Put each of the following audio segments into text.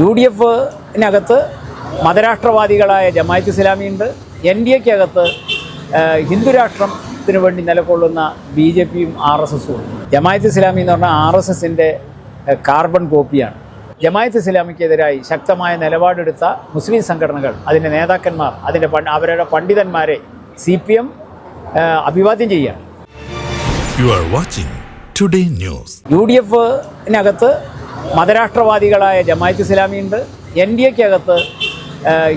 U D എഫിനകത്ത് മതരാഷ്ട്രവാദികളായ ജമായത്ത് ഇസ്ലാമിയുണ്ട്. എൻ ഡി എക്കകത്ത് ഹിന്ദുരാഷ്ട്രത്തിന് വേണ്ടി നിലകൊള്ളുന്ന ബി ജെ പിയും ആർ എസ് എസും. ഉണ്ട് ജമായത്ത് ഇസ്ലാമി എന്ന് പറഞ്ഞാൽ ആർ എസ് എസിന്റെ കാർബൺ കോപ്പിയാണ്. ജമായത്ത് ഇസ്ലാമിക്കെതിരായി ശക്തമായ നിലപാടെടുത്ത മുസ്ലിം സംഘടനകൾ അതിന്റെ നേതാക്കന്മാർ അതിന്റെ അവരുടെ പണ്ഡിതന്മാരെ സി പി എം അഭിവാദ്യം ചെയ്യുകയാണ്. You are watching today news U D എഫിനകത്ത് മതരാഷ്ട്രവാദികളായ ജമായത്ത് ഇസ്ലാമിയുണ്ട്. എൻ ഡി എക്കകത്ത്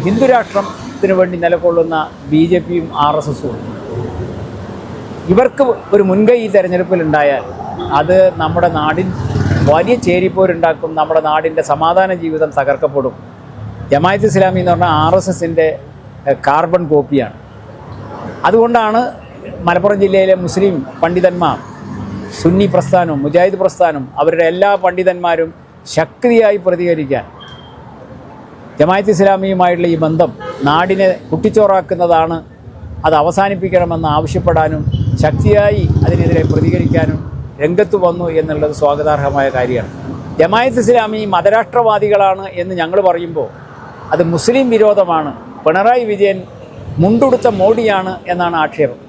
ഹിന്ദുരാഷ്ട്രത്തിന് വേണ്ടി നിലകൊള്ളുന്ന ബി ജെ പിയും ആർ എസ് എസും ഇവർക്ക് ഒരു മുൻകൈ ഈ തെരഞ്ഞെടുപ്പിൽ ഉണ്ടായാൽ അത് നമ്മുടെ നാടിൻ വലിയ ചേരിപ്പോരുണ്ടാക്കും നമ്മുടെ നാടിന്റെ സമാധാന ജീവിതം തകർക്കപ്പെടും. ജമായത്ത് ഇസ്ലാമി എന്ന് പറഞ്ഞാൽ ആർ എസ് എസിന്റെ കാർബൺ കോപ്പിയാണ്. അതുകൊണ്ടാണ് മലപ്പുറം ജില്ലയിലെ മുസ്ലിം പണ്ഡിതന്മാർ സുന്നി പ്രസ്ഥാനവും മുജാഹിദ് പ്രസ്ഥാനവും അവരുടെ എല്ലാ പണ്ഡിതന്മാരും ശക്തിയായി പ്രതികരിക്കാൻ ജമായത്ത് ഇസ്ലാമിയുമായിട്ടുള്ള ഈ ബന്ധം നാടിനെ കുട്ടിച്ചോറാക്കുന്നതാണ്. അത് അവസാനിപ്പിക്കണമെന്ന് ആവശ്യപ്പെടാനും ശക്തിയായി അതിനെതിരെ പ്രതികരിക്കാനും രംഗത്ത് വന്നു എന്നുള്ളത് സ്വാഗതാർഹമായ കാര്യമാണ്. ജമായത്ത് ഇസ്ലാമി മതരാഷ്ട്രവാദികളാണ് എന്ന് ഞങ്ങൾ പറയുമ്പോൾ അത് മുസ്ലിം വിരോധമാണ്. പിണറായി വിജയൻ മുണ്ടുടുത്ത മോഡിയാണ് എന്നാണ് ആക്ഷേപം.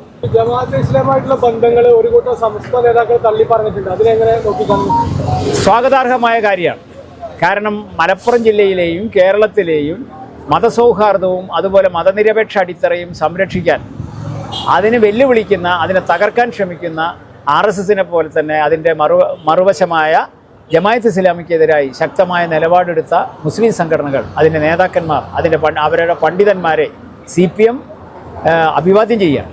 ഒരു കൂട്ടം സംസ്ഥാന നേതാക്കൾ സ്വാഗതാർഹമായ കാര്യമാണ്. കാരണം മലപ്പുറം ജില്ലയിലെയും കേരളത്തിലെയും മതസൗഹാർദ്ദവും അതുപോലെ മതനിരപേക്ഷ അടിത്തറയും സംരക്ഷിക്കാൻ അതിന് വെല്ലുവിളിക്കുന്ന അതിനെ തകർക്കാൻ ശ്രമിക്കുന്ന ആർ എസ് എസിനെ പോലെ തന്നെ അതിന്റെ മറു മറുവശമായ ജമായത്ത് ഇസ്ലാമിക്കെതിരായി ശക്തമായ നിലപാടെടുത്ത മുസ്ലിം സംഘടനകൾ അതിന്റെ നേതാക്കന്മാർ അതിന്റെ അവരുടെ പണ്ഡിതന്മാരെ സി പി എം അഭിവാദ്യം ചെയ്യുകയാണ്.